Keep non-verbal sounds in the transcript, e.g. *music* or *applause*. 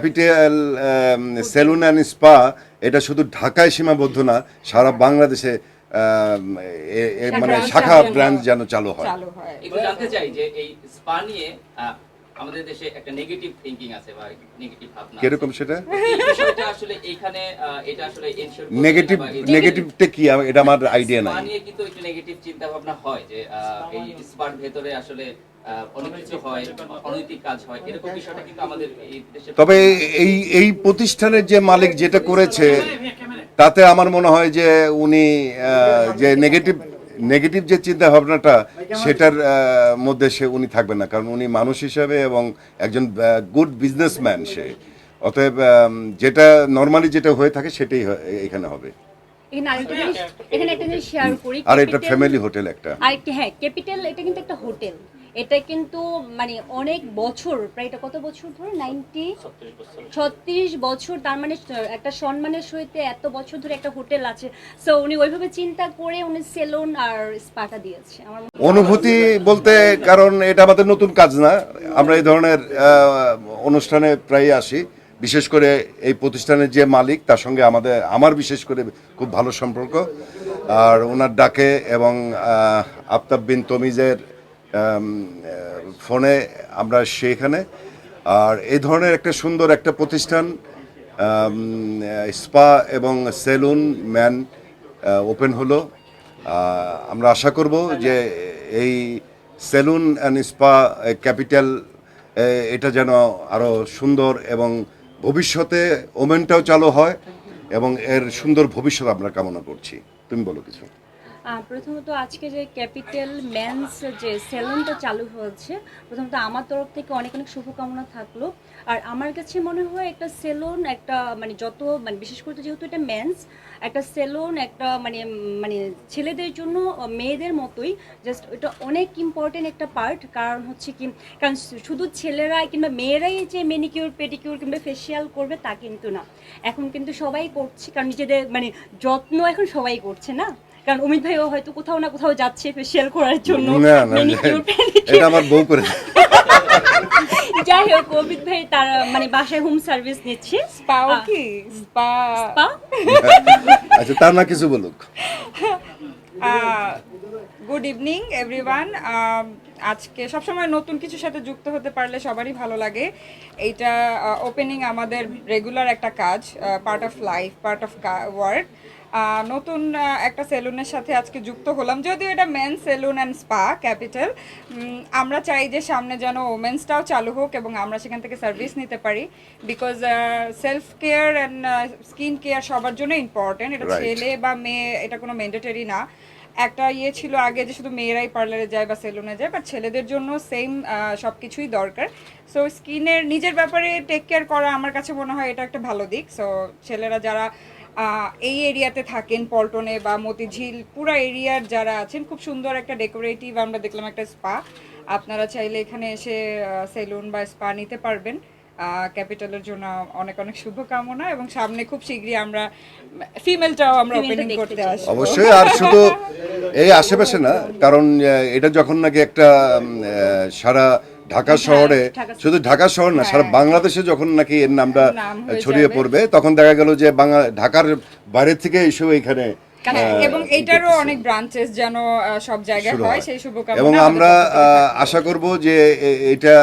Capital salon and spa এটা শুধু ঢাকায় সীমাবদ্ধ না সারা বাংলাদেশে মানে শাখা ব্রাঞ্চ যেন চালু হয়। চালু হয়। জানতে চাই যে এই স্পা নিয়ে আমাদের দেশে একটা নেগেটিভ থিংকিং আছে বা নেগেটিভ ভাবনা কীরকম সেটা? বিষয়টা আসলে এখানে এটা আসলে নেগেটিভ নেগেটিভটা কি এটা আমার আইডিয়া নাই। নিয়ে কিন্তু একটু নেগেটিভ চিন্তা ভাবনা হয় যে এই স্পার ভেতরে আসলে অনেক কিছু হয় অনৈতিক কাজ হয় এরকম বিষয়টা কিন্তু আমাদের এই দেশে তবে এই এই প্রতিষ্ঠানের যে মালিক যেটা করেছে তাতে আমার মনে হয় যে উনি যে নেগেটিভ নেগেটিভ যে চিন্তা ভাবনাটা সেটার মধ্যে সে উনি থাকবে না। কারণ উনি মানুষ হিসাবে এবং একজন গুড বিজনেসম্যান সে। অতএব যেটা নর্মালি যেটা হয়ে থাকে সেটাই এখানে হবে। আর এটা ফ্যামিলি হোটেল একটা। হ্যাঁ ক্যাপিটাল এটা কিন্তু একটা হোটেল এটা কিন্তু মানে অনেক বছর প্রায় এটা কত বছর ধরে? নাইনটি? ছত্রিশ বছর। তার মানে একটা সম্মানের সহিত এত বছর ধরে একটা হোটেল আছে। সো উনি ওইভাবে চিন্তা করে উনি সেলুন আর স্পাটা দিয়েছে। আমার অনুভূতি বলতে কারণ এটা আমাদের নতুন কাজ না। আমরা এই ধরনের অনুষ্ঠানে প্রায় আসি। বিশেষ করে এই প্রতিষ্ঠানের যে মালিক তার সঙ্গে আমাদের আমার বিশেষ করে খুব ভালো সম্পর্ক। আর ওনার ডাকে এবং আফতাব বিন তমিজের ফোনে আমরা সেখানে আর এই ধরনের একটা সুন্দর একটা প্রতিষ্ঠান স্পা এবং সেলুন, ম্যান ওপেন হলো। আমরা আশা করব যে এই সেলুন অ্যান্ড স্পা ক্যাপিটাল এটা যেন আরও সুন্দর এবং ভবিষ্যতে ওমেনটাও চালু হয় এবং এর সুন্দর ভবিষ্যৎ আমরা কামনা করছি। তুমি বলো কিছু। প্রথমত আজকে যে ক্যাপিটাল মেন্স যে সেলুনটা চালু হয়েছে, প্রথমত আমার তরফ থেকে অনেক অনেক শুভকামনা থাকল। আর আমার কাছে মনে হয় একটা সেলুন একটা মানে যত মানে বিশেষ করে যেহেতু এটা ম্যানস, একটা সেলুন একটা মানে মানে ছেলেদের জন্য, মেয়েদের মতোই জাস্ট এটা অনেক ইম্পর্টেন্ট একটা পার্ট কারণ হচ্ছে কি, কারণ শুধু ছেলেরা কিংবা মেয়েরাই যে মেনিকিউর পেডিকিউর কিংবা ফেসিয়াল করবে তা কিন্তু না। এখন কিন্তু সবাই করছে, কারণ নিজেদের মানে যত্ন এখন সবাই করছে না। কারণ অমিত ভাইও হয়তো কোথাও না কোথাও যাচ্ছে ফেসিয়াল করার জন্য। এটা আমার বউ করে *laughs* যাই হোক অমিত ভাই তার মানে বাসায় হোম সার্ভিস নিচ্ছে। স্পাও কি? স্পা? *laughs* আচ্ছা তার না কিছু বলুক। গুড ইভিনিং এভরিওয়ান আজকে সবসময় নতুন কিছুর সাথে যুক্ত হতে পারলে সবারই ভালো লাগে। এইটা ওপেনিং আমাদের রেগুলার একটা কাজ part of life part of work নতুন একটা সেলুনের সাথে আজকে যুক্ত হলাম। যদিও এটা men salon and spa capital আমরা চাই যে সামনে যেন ওমেন্সটাও চালু হোক এবং আমরা সেখান থেকে সার্ভিস নিতে পারি because self care and skin care সবার জন্য ইম্পর্টেন্ট এটা ছেলে বা মেয়ে এটা কোনো ম্যান্ডেটরি না। একটা ইয়ে ছিল আগে যে শুধু মেয়েরাই পার্লারে যায় বা সেলুনে যায় বাট ছেলেদের জন্য সেম সব কিছুই দরকার। সো স্কিনের নিজের ব্যাপারে টেক কেয়ার করা আমার কাছে মনে হয় এটা একটা ভালো দিক। সো ছেলেরা যারা এই এরিয়াতে থাকেন পল্টনে বা মতিঝিল পুরো এরিয়ার যারা আছেন খুব সুন্দর একটা ডেকোরেটিভ আমরা দেখলাম একটা স্পা আপনারা চাইলে এখানে এসে সেলুন বা স্পা নিতে পারবেন। ক্যাপিটালের জন্য অনেক অনেক শুভকামনা এবং সামনে খুব শীঘ্রই আমরা ফিমেলটাও আমরা ওপেনিং করতে। আসব। অবশ্যই আর শুধু *laughs* এই আশেপাশে না কারণ এটা যখন নাকি একটা সারা ঢাকা শহরে শুধু ঢাকা শহর না সারা বাংলাদেশে যখন নাকি এর নামটা ছড়িয়ে পড়বে তখন দেখা গেল যে বাংলা ঢাকার বাইরে থেকে এসেও এখানে হ্যাঁ, এবং এটারও অনেক ব্রাঞ্চেস যেন সব জায়গায় হয় হয়। সেই শুভকামনা এবং আমরা। আশা করব যে এটা